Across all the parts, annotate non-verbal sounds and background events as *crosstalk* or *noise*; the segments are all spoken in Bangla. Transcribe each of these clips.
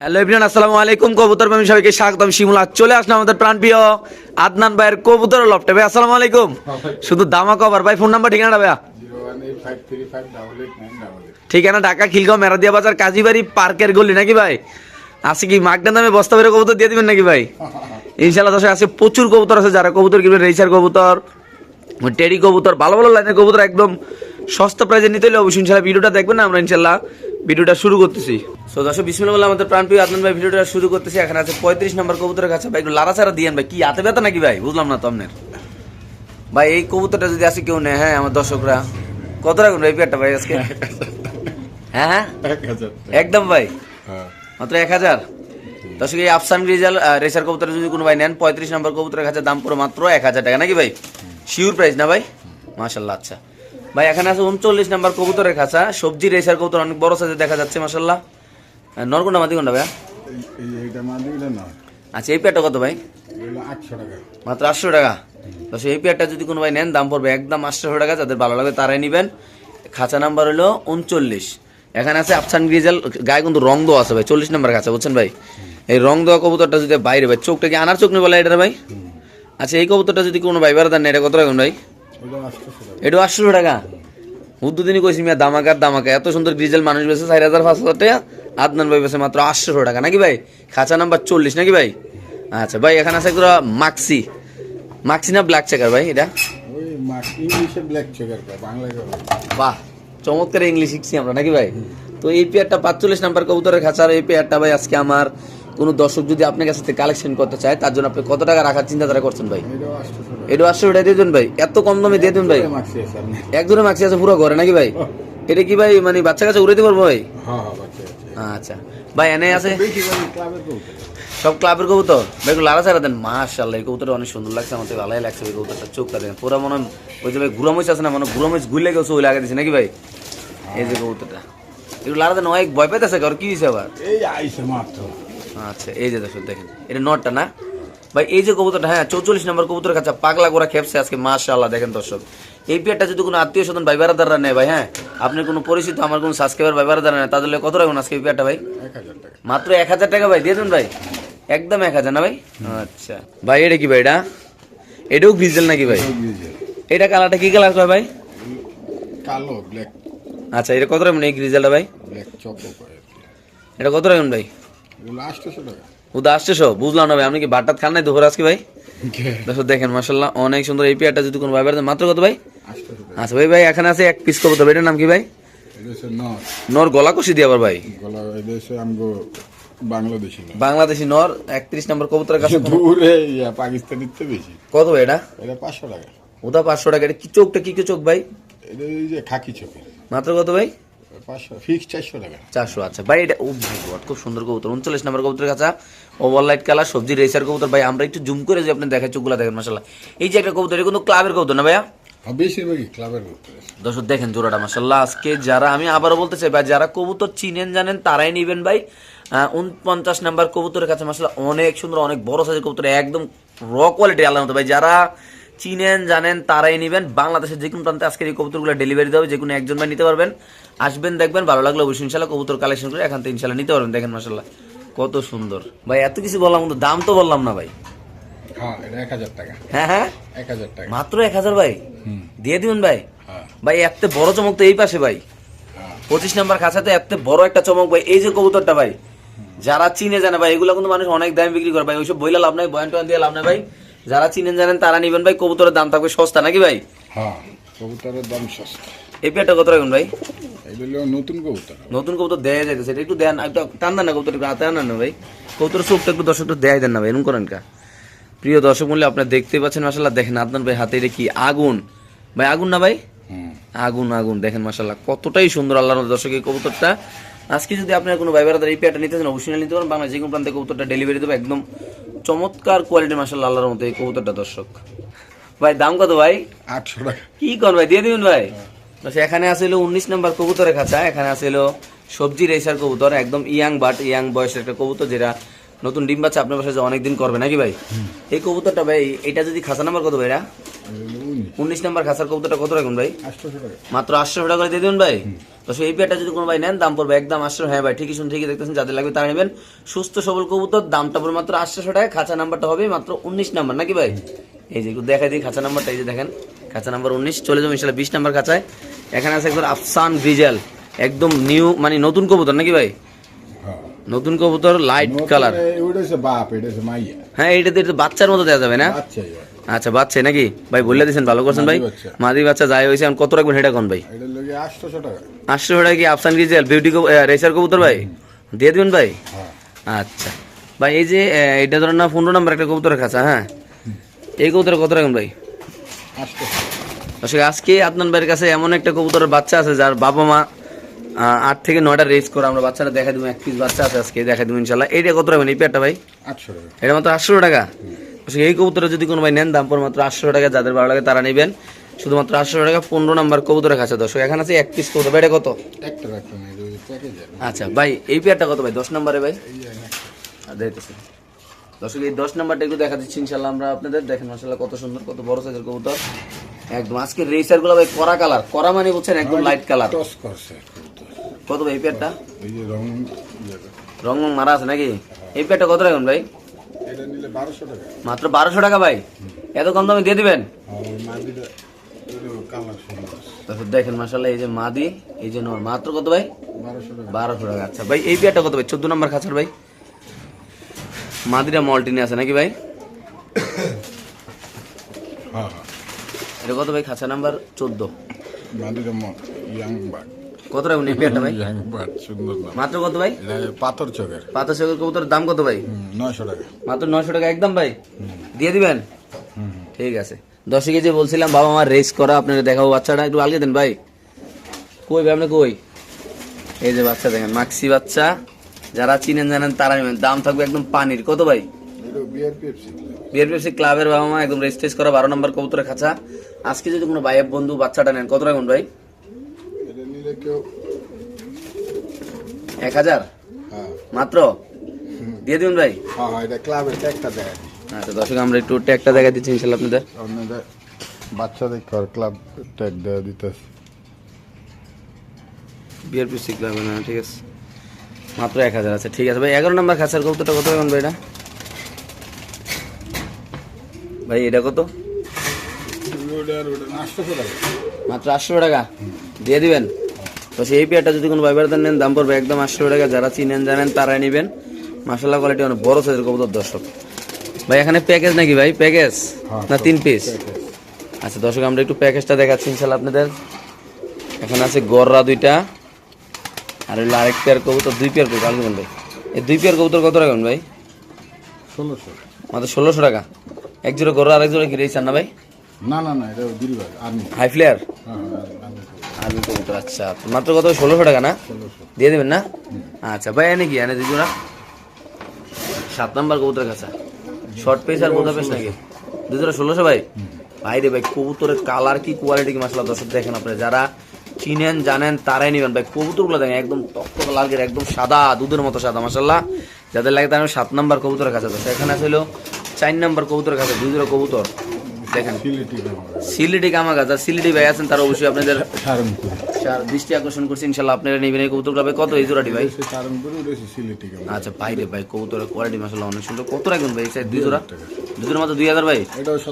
হ্যালো এভরিওয়ান আসসালামু আলাইকুম। কবুতর আমি সবাইকে স্বাগতম। শিমুলা চলে আসলাম আমাদের প্রাণপ্রিয় আদনান ভাইয়ের কবুতর লফটে। ভাই আসসালামু আলাইকুম। শুধু দামা কভার ভাই ফোন নাম্বার ঠিকানা ভাইয়া? ঠিকানা ঢাকা খিলগাঁও মেরাদিয়া বাজার কাজীবাড়ি পার্কের গলি নাকি ভাই? আছে কি মাগনা দামে বস্তা বেরো কবুতর দিয়ে দিবেন নাকি ভাই? *laughs* ইনশাল্লাহ দর্শক আছে প্রচুর কবুতর আছে। যারা কবুতর কিনবেন রেসার কবুতর টেডি কবুতর ভালো ভালো লাইনের কবুতর একদম সস্তা প্রাইজে নিতে হলে অবশ্যই ইনশাল্লাহ ভিডিওটা দেখবেন না আমরা ইনশাল্লাহ ভিডিওটা শুরু করতেছি। সো দর্শক বিসমিল্লাহ বলে আমাদের প্রাণপ্রিয় আদনান ভাই ভিডিওটা শুরু করতেছি। এখানে আছে পঁয়ত্রিশ নম্বর কবুতরের কাছে। ভাই একটু লারা ছাড়া দিয়েন ভাই কি হাতে ব্যথা নাকি ভাই? বুঝলাম না তো আপনার। ভাই এই কবুতরটা যদি আসে কেউ নেয় হ্যাঁ আমার দর্শকরা। কত রাখুন ভাই পেয়ারটা ভাই আজকে? হ্যাঁ হ্যাঁ? একদম ভাই? হ্যাঁ। মাত্র এক হাজার? দর্শক এই আফসান রিজাল রেসার কবুতর যদি কোনো ভাই নেন পঁয়ত্রিশ নম্বর কবুতরের কাছে দাম পুরো মাত্র এক হাজার টাকা। নাকি ভাই? শিওর প্রাইস না ভাই? মাশাল্লাহ আচ্ছা। ভাই এখানে আছে উনচল্লিশ নাম্বার কবুতরের খাঁচা। সবজি রেসার কবুতর অনেক বড় সাইজে দেখা যাচ্ছে মাশাল্লাহ নরকুন্ডা মাদি কোনটা ভাইয়া? এই- এই এইটা মাদিটা না? আচ্ছা এই পেয়ারটা কত ভাই? মাত্র আটশো টাকা? দর্শক এই পেয়ারটা যদি কোনো ভাই নেন দাম পড়বে একদম আটশো টাকা। যাদের ভালো লাগবে তারাই নেবেন। খাঁচা নাম্বার হলো উনচল্লিশ। এখানে আছে আফসান গ্রিজেল গায়ে কিন্তু রং দেওয়া আছে ভাই চল্লিশ নাম্বার খাঁচা বুঝছেন ভাই? এই রং দেওয়া কবুতরটা যদি বাইরে ভাই চোখটা কি আনার চোখ নেই বলে এটা ভাই? আচ্ছা এই কবুতরটা যদি কোনো ভাই বেড়া দেন এটা কত রাখুন ভাই? এটা আটশো টাকা। উদ্দুদিনই কইছি মিয়া দামাকার দামাকা। এত সুন্দর গ্রিজেল মানুষ বেছে চার হাজার পাঁচ হাজার টাকা। আদনান ভাই বেছে মাত্র আটশো টাকা। নাকি ভাই? খাঁচা নাম্বার চল্লিশ নাকি ভাই? আচ্ছা ভাই এখানে আছে একটা মাক্সি। মাক্সি না ব্ল্যাক চেকার ভাই এটা? বাহ চমৎকার ইংলিশ শিখছি আমরা নাকি ভাই? তো এই পেয়ারটা পাঁচচল্লিশ নাম্বার কবুতরের খাঁচার এই পেয়ারটা ভাই আজকে আমার কোনো দর্শক যদি আপনার কাছ থেকে কালেকশন করতে চায় তার জন্য আপনি কত টাকা রাখার চিন্তাধারা করছেন ভাই? আটশো এটা আটশো টাকা দিয়ে দেবেন ভাই। এত কম দামে দিয়ে দেবেন ভাই। মাছি আছে মাক্সি পুরো ঘরে নাকি ভাই? এটা কি ভাই মানে বাচ্চা কাছে উড়াইতে পারব ভাই? হ্যাঁ হ্যাঁ আচ্ছা। ভাই এনে আছে? সব ক্লাবের কবুতর? ভাই এগুলো লালা ছাড়া দেন। মাশাল্লাহ এই কবুতরটা অনেক সুন্দর লাগছে আমার ভালোই লাগছে ওই কবুতরটা। চোখটা দেখেন পুরো মনে ওই যে ভাই গুড়ামইচ আছে না মানে গুড়ামইচ গুলে গেছে ওই লাগা দিছে নাকি ভাই? এই যে কবুতরটা। এগুলো লালা দেন অনেক ভয় পাইতেছে আর কি হয়েছে আবার? এই আইসে মাত্র। আচ্ছা এই যে দর্শক দেখেন এটা নটটা না? ভাই এই যে কবুতরটা হ্যাঁ চৌচল্লিশ নম্বর কবুতরের কাছে পাগলা গোড়া খেপছে আজকে মাশাল্লাহ দেখেন দর্শক। এই পেয়ারটা যদি কোনো আত্মীয় স্বজন ভাই বেড়াদাররা নেয় ভাই হ্যাঁ আপনি কোনো পরিচিত আমার কোনো সাবস্ক্রাইবার ভাই বেড়াদার নেয় তাদের কত রাখুন আজকে এই পেয়ারটা ভাই? মাত্র এক হাজার টাকা ভাই দিয়ে দেন ভাই। একদম এক হাজার না ভাই? আচ্ছা। ভাই এটা কি ভাই এটা? এটাও গ্রিজেল নাকি ভাই? এটা কালারটা কি কালার কয় ভাই? কালো ব্ল্যাক আচ্ছা এটা কত রাখবেন এই গ্রিজেলটা ভাই? Black choco. এটা কত রাখবেন ভাই? উদা বুঝলাম না ভাই আপনি কি বাটাত খান নাই দুপুর আজকে ভাই? দর্শক দেখেন মাসাল্লাহ অনেক সুন্দর এই পেয়ারটা যদি কোনো ভাই বেড়াতে মাত্র কত ভাই? আচ্ছা ভাই ভাই এখানে আছে এক পিস কবুতর ভাই, এটার নাম কি ভাই? নর। গলা কষি দিয়ে আবার ভাই। বাংলাদেশি নর। বাংলাদেশি নর একত্রিশ নম্বর কবুতরের কাছে কোনো- দূরে তো বেশি। কত ভাই এটা? এটা পাঁচশো টাকা। ওটা পাঁচশো টাকা এটা কি চোখটা কি কি চোখ ভাই? এই যে খাকি চোখের। মাত্র কত ভাই? চারশো আচ্ছা। ভাই এটা ও ভাই খুব সুন্দর কবুতর। উনচল্লিশ নম্বর কবুতরের কাছে ওভার লাইট কালার সবজি রেসার কবুতর। ভাই আমরা একটু জুম করে যে আপনি দেখেন চোখগুলো দেখেন মাসাল্লাহ এই যে একটা কবুতর এটা কিন্তু ক্লাবের কবুতর না ভাইয়া? দর্শক দেখেন জোড়াটা মাসাল্লাহ আজকে যারা আমি আবারও বলতে চাই ভাই যারা কবুতর চিনেন জানেন তারাই নিবেন ভাই। উনপঞ্চাশ নাম্বার কবুতরের কাছে মাসাল্লাহ অনেক সুন্দর অনেক বড় সাইজের কবুতর একদম র কোয়ালিটি আল্লাহ মতো। ভাই যারা চিনেন জানেন তারাই নিবেন। বাংলাদেশের যে কোনো প্রান্তে আজকের এই কবুতরগুলো ডেলিভারি দেবে যে কোনো একজন ভাই নিতে পারবেন। আসবেন দেখবেন ভালো লাগলে অবশ্যই ইনশাল্লাহ কবুতর কালেকশন করে এখান থেকে ইনশাল্লাহ নিতে পারবেন। দেখেন মাসাল্লাহ কত সুন্দর। ভাই এত কিছু বললাম কিন্তু দাম তো বললাম না ভাই। হ্যাঁ হ্যাঁ হ্যাঁ? মাত্র এক হাজার ভাই? দিয়ে দিবেন ভাই? হ্যাঁ। ভাই এত বড় চমক তো এই পাশে ভাই। হ্যাঁ। পঁচিশ নাম্বার খাঁচাতে এত বড় একটা চমক ভাই। এই যে কবুতরটা ভাই যারা চিনে জানে ভাই এগুলো কিন্তু মানুষ অনেক দাম বিক্রি করে ভাই। ওইসব বইলা লাভ নাই বয়ান টয়ান দিয়ে লাভ নাই ভাই। যারা চিনেন জানেন তারা নিবেন ভাই কবুতরের দাম থাকবে সস্তা নাকি ভাই? হ্যাঁ কবুতরের দাম সস্তা। এই পেয়ারটা কত রাখুন ভাই? এগুলো নতুন কবুতর। নতুন কবুতর দেয়া একটু দেন একটু টান দেন না কবুতর একটু হাতে না ভাই। একটু দর্শক দেয় দেন না ভাই এরকম করেন কা। প্রিয় দর্শক মূল্যে আপনারা দেখতে পাচ্ছেন মাসাল্লাহ দেখেন আদনান ভাই হাতে এটা কি আগুন। ভাই আগুন না ভাই? আগুন আগুন দেখেন মাসাল্লাহ কতটাই সুন্দর আল্লাহর মতো দর্শক এই কবুতরটা। আজকে যদি আপনার কোনো ভাইবার দ্বারা এই পেয়ারটা নিতে চান অবশ্যই নিতে পারেন। বাংলা যে কোনো প্রান্তে কবুতরটা ডেলিভারি দেবো। একদম চমৎকার কোয়ালিটি মাসাল আল্লাহর মতো এই কবুতরটা দর্শক। ভাই দাম কত ভাই? আটশো টাকা। কি কর ভাই? দিয়ে দিবেন ভাই? এখানে আসলে উনিশ নম্বর কবুতরের খাঁচা এখানে আসলে সবজি রেসার কবুতর একদম ইয়াং বাট ইয়াং বয়সের একটা কবুতর যেটা নতুন ডিম বাচ্চা আপনার বাসায় অনেকদিন করবে নাকি ভাই? এই কবুতরটা ভাই এটা যদি খাঁচা নাম্বার কত ভাইরা? উনিশ নাম্বার খাসার কবুতরটা কত রাখুন ভাই? মাত্র আটশো টাকা করে দিয়ে দেবেন ভাই? তো সেই পেয়ারটা যদি কোনো ভাই নেন দাম পড়বে একদম আটশো। হ্যাঁ ভাই ঠিকই শুনে ঠিকই দেখতেছেন যাদের লাগবে তারা নেবেন। সুস্থ সবল কবুতর দামটা পড়বে মাত্র আটশো টাকা খাঁচা নাম্বারটা হবে মাত্র উনিশ নাম্বার নাকি ভাই? এই যে একটু দেখাই দিই খাঁচা নাম্বারটা এই যে দেখেন খাঁচা নাম্বার উনিশ চলে যাব ইনশাল্লাহ বিশ নাম্বার খাঁচায়। এখানে আছে একদম আফসান গ্রিজেল একদম নিউ মানে নতুন কবুতর নাকি ভাই? নতুন কবুতর লাইট কালার বাপ মাইয়া। হ্যাঁ এইটাতে একটু বাচ্চার মতো দেওয়া যাবে না? আচ্ছা বাচ্চা নাকি? ভাই বলে দিয়েছেন ভালো করছেন ভাই। মাদি বাচ্চা। যাই হয়েছে এখন কত রাখবেন সেটা কোন ভাই? আটশো টাকা। কি আফসান গিজেল বিউটি রেসার কবুতর ভাই? দিয়ে দিবেন ভাই? হ্যাঁ। আচ্ছা। ভাই এই যে এটা ধরেন না পনেরো নাম্বার একটা কবুতরের কাছে হ্যাঁ? এই কবুতরের কত রাখবেন ভাই? আসলে আজকে আপনার ভাইয়ের কাছে এমন একটা কবুতরের বাচ্চা আছে যার বাবা মা আট থেকে নয়টা রেস করে আমরা বাচ্চাটা দেখা দিব এক পিস বাচ্চা আছে আজকে দেখা দিব ইনশাল্লাহ। এইটা কত রাখবেন এই পেয়ারটা ভাই? আটশো টাকা। এটা মাত্র আটশো টাকা? আসলে এই কবুতরে যদি কোনো ভাই নেন দাম পর মাত্র আটশো টাকা যাদের ভালো লাগে তারা নেবেন। শুধুমাত্র আটশো টাকা পনেরো নাম্বার কবুতরের কাছে দর্শক। এখানে আছে এক পিস কবুতর। ভাই এটা কত? এটা আচ্ছা ভাই এই পেয়ারটা কত ভাই? দশ নম্বরে ভাই? দেখতেছি। দর্শক এই দশ নাম্বারটা একটু দেখা দিচ্ছি ইনশাল্লাহ আমরা আপনাদের। দেখেন মাসাল্লাহ কত সুন্দর কত বড় সাইজের কবুতর। একদম। আজকে রেসারগুলো ভাই করা কালার করা মানে বুঝছেন একদম লাইট কালার টস করছে কত ভাই এই পেয়ারটা এই যে রং রং রং মারা আছে নাকি? এই পেয়ারটা কত রাখবেন ভাই? এটা নিলে বারোশো টাকা। মাত্র বারোশো টাকা ভাই? এত কম দামে দিয়ে দিবেন? তারপর দেখেন মাসাল্লাহ এই যে মাদি এই যে নর। মাত্র কত ভাই? বারোশো টাকা। আচ্ছা ভাই এই পেয়ারটা কত ভাই? চোদ্দ নম্বর খাঁচার ভাই। মাদিরা মল্টিনে আছে নাকি ভাই? এটা কত ভাই? খাঁচা নাম্বার চোদ্দ। কত ভাই? নাম। মাত্র কত ভাই? পাথর চোখের। পাতা চকের কবুতরের দাম কত ভাই? নয়শো টাকা। মাত্র নয়শো টাকা একদম ভাই? দিয়ে দিবেন? ঠিক আছে। দশে কেজি বলছিলাম বাবা আমার রেস করা আপনাকে দেখাবো বাচ্চাটা। একটু আলগে দেন ভাই। কই ভাই আপনি কই? এই যে বাচ্চা দেখেন মাক্সি বাচ্চা। যারা চিনেন জানেন তারা দাম থাকবে একদম পানির। কত ভাই? বিআরপিএফসি ক্লাবের বাবা মা একদম রেজিস্ট্রেস করা বারো নম্বর কবুতরের খাঁচা। আজকে যদি কোনো ভাইয়ের বন্ধু বাচ্চাটা নেন কত রাখুন ভাই? এক হাজার? হ্যাঁ। মাত্র? দিয়ে দিবেন ভাই? হ্যাঁ হ্যাঁ, ক্লাবের আচ্ছা দর্শক আমরা একটু ট্যাগটা দেখা দিচ্ছি ইনশাল্লাহ আপনাদের। বাচ্চাদের কর ক্লাব ট্যাগ দেওয়া দিতেছে। বিআরপিএফসি ক্লাবের না ঠিক আছে। মাত্র এক হাজার আছে ঠিক আছে ভাই। এগারো নম্বর খাঁচার কবুতরটা কত রাখুন ভাই এটা? ভাই এটা কত? মাত্র আটশো টাকা। দিয়ে দিবেন? তো সেই পেয়ারটা যদি কোনো ভাইবার নেন দাম পড়বে একদম আটশো টাকা। যারা চিনেন জানেন তারাই নেবেন। মাসাল্লাহ কোয়ালিটি অনেক বড় সাইজের কবুতর দর্শক। ভাই এখানে প্যাকেজ নাকি ভাই? প্যাকেজ না তিন পিস আচ্ছা দর্শক আমরা একটু প্যাকেজটা দেখাচ্ছি ইনশাল্লাহ আপনাদের। এখানে আছে গররা দুইটা। আর হইল আরেক পেয়ার কবুতর দুই পেয়ার কবুতর। ভাই? এই দুই পেয়ার কবুতর কত রাখবেন ভাই? ষোলোশো। মাত্র ষোলোশো টাকা। এক জোড়া গররা আরেক জোড়া কি রেচান না ভাই? না না না এটা দিলবার আর্মি হাই ফ্লেয়ার আর্মি কবুতর আচ্ছা মাত্র কত? ষোলোশো টাকা না? দিয়ে দেবেন না? আচ্ছা ভাই এনে কি এনে দিই জোড়া? সাত নাম্বার কবুতর কাছে শর্ট পেস আর বোধা পেস নাকি? দুজোড়া ষোলোশো ভাই? ভাই রে ভাই কবুতরের কালার কি কোয়ালিটি কি মাসালা দর্শক দেখেন আপনারা যারা চিনেন জানেন তারাই নেবেন। ভাই কবুতরগুলো দেখেন একদম টকটক লালগের একদম সাদা দুধের মতো সাদা মাসাল্লাহ যাদের লাগে তারা সাত নাম্বার কবুতরের কাছে এখানে আছে হলো চার নম্বর কবুতরের কাছে দুই জোড়া কবুতর। দেখেন। সিলেটি সিলিটি কামাগা যার সিলিটি ভাই আছেন তারা অবশ্যই আপনাদের দৃষ্টি আকর্ষণ করছি ইনশাল্লাহ আপনারা নেবেন এই কবুতরগুলো। ভাই কত এই জোড়াটি ভাই? আচ্ছা ভাই রে ভাই কবুতরের কোয়ালিটি মাসাল্লাহ অনেক সুন্দর। কত রাখবেন ভাই স্যার দুই জোড়া? দুই জোড়া মাত্র দুই হাজার ভাই? সতেরোশো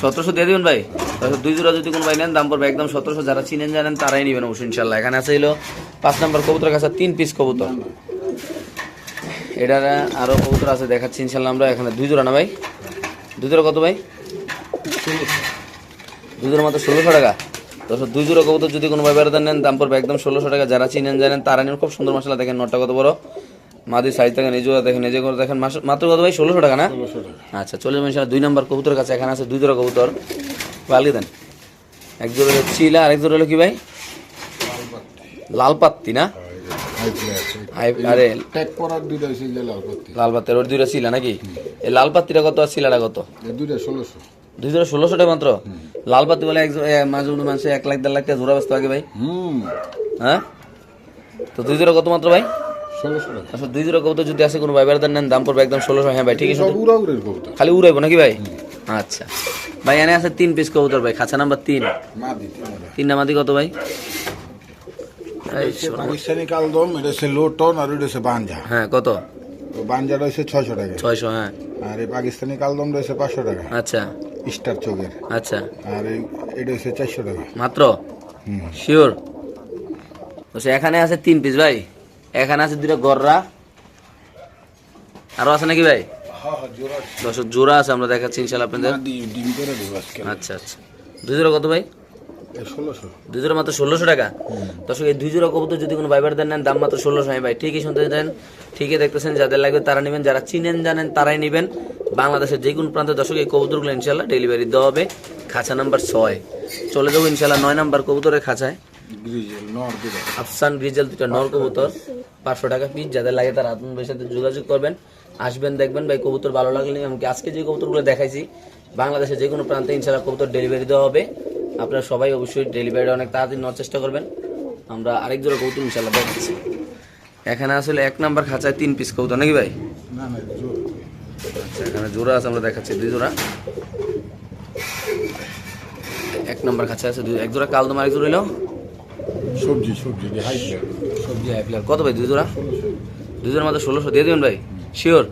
সতেরোশো দিয়ে দিবেন ভাই? তারপর দুই জোড়া যদি কোনো ভাই নেন দাম পড়বে একদম সতেরোশো। যারা চিনেন জানেন তারাই নেবেন অবশ্যই ইনশাল্লাহ এখানে আছে হলো পাঁচ নম্বর কবুতর কাছে তিন পিস কবুতর। এটার আরও কবুতর আছে দেখাচ্ছি ইনশাল্লাহ আমরা এখানে দুই জোড়া না ভাই? দুই জোড়া কত ভাই? দুই জোড়া মাত্র ষোলোশো টাকা। দর্শক দুই জোড়া কবুতর যদি কোনো ভাই বেড়াতে নেন দাম পড়বে একদম ষোলোশো টাকা। যারা চিনেন জানেন তারা নেন। খুব সুন্দর মশলা দেখেন নটটা কত বড়। মাদির সাইজ দেখেন এই জোড়া দেখেন এই যে করে দেখেন মাস- মাত্র কত ভাই? ষোলোশো টাকা না? আচ্ছা চলে যাবেন দুই নম্বর কবুতরের কাছে এখানে আছে দুই জোড়া কবুতর। বালিয়ে দেন। এক জোড়া হলো চিলা আরেক জোড়া হলো কি ভাই? লাল পাত্তি না? আরে ট্যাগ করার দুইটা হয়েছে যে লালপতি লাল পাত্তের ওর দুইটা চিলা নাকি? এই লাল কত আর কত? এই দুইটা ষোলোশো। দুই জোড়া ষোলোশো টাকা মাত্র লাল পাত্তি বলে এক মাঝে মধ্যে এক লাখ দেড় লাখ টাকা জোড়া ব্যস্ত আগে ভাই। হুম। হ্যাঁ? তো দুই জোড়া কত মাত্র ভাই? আচ্ছা দুই জোড়া কবুতর যদি আসে কোনো ভাই বেড়াতে নেন দাম পড়বে একদম ষোলোশো। হ্যাঁ ভাই ঠিক আছে। খালি উড়াইবো নাকি ভাই? আচ্ছা। ভাই এনে আছে তিন পিস কবুতর ভাই খাঁচা নাম্বার তিন। তিন নামাদি কত ভাই। পাকিস্তানি কালদম এটা হচ্ছে লোটন আর এটা হচ্ছে বাঞ্জা। হ্যাঁ কত? তো বাঞ্জাটা হচ্ছে ছয়শো টাকা। ছয়শো হ্যাঁ। আর এই পাকিস্তানি হচ্ছে পাঁচশো টাকা। আচ্ছা। স্টার চোখের। আচ্ছা। আর এটা হচ্ছে চারশো টাকা। মাত্র? শিওর বলছে এখানে আছে তিন পিস ভাই। এখানে আছে দুটো গররা। আরও আছে নাকি ভাই? হ্যাঁ হ্যাঁ জোড়া দশ জোড়া আছে আমরা দেখাচ্ছি ইনশাল্লাহ আপনাদের। আচ্ছা আচ্ছা। দুই জোড়া কত ভাই? দুই জোড়া মাত্র ষোলোশো টাকা? দর্শক এই দুই জোড়া কবুতর যদি কোনো ভাইবার দেন নেন দাম মাত্র ষোলোশো ভাই ঠিকই শুনতে দেন ঠিকই দেখতেছেন যাদের লাগবে তারা নেবেন যারা চিনেন জানেন তারাই নেবেন। বাংলাদেশের যে কোনো প্রান্তে দর্শক এই কবুতরগুলো ইনশাল্লাহ ডেলিভারি দেওয়া হবে। খাঁচা নাম্বার ছয়। চলে যাব ইনশাল্লাহ নয় নাম্বার কবুতরের খাঁচায়। আফসান গ্রিজেল দুটা নর কবুতর। পাঁচশো টাকা পিস যাদের লাগে তারা ভাইয়ের সাথে যোগাযোগ করবেন। আসবেন দেখবেন ভাই কবুতর ভালো লাগলে এমনকি আজকে যে কবুতরগুলো দেখাইছি বাংলাদেশের যে কোনো প্রান্তে ইনশাল্লাহ কবুতর ডেলিভারি দেওয়া হবে। আপনারা সবাই অবশ্যই ডেলিভারি অনেক তাড়াতাড়ি নেওয়ার চেষ্টা করবেন। আমরা আরেক জোড়া কবুতর ইনশাল্লাহ দেখাচ্ছি। এখানে আসলে এক নাম্বার খাঁচায় তিন পিস কবুতর নাকি ভাই? আচ্ছা এখানে জোড়া আছে আমরা দেখাচ্ছি দুই জোড়া। এক নাম্বার খাঁচা আছে দুই এক জোড়া কালদম আরেক জোড়া এলো সবজি সবজি হাই সবজি হাই প্লেয়ার কত ভাই দুই জোড়া? দুই জোড়া মাত্র ষোলোশো। দিয়ে দেবেন ভাই? শিওর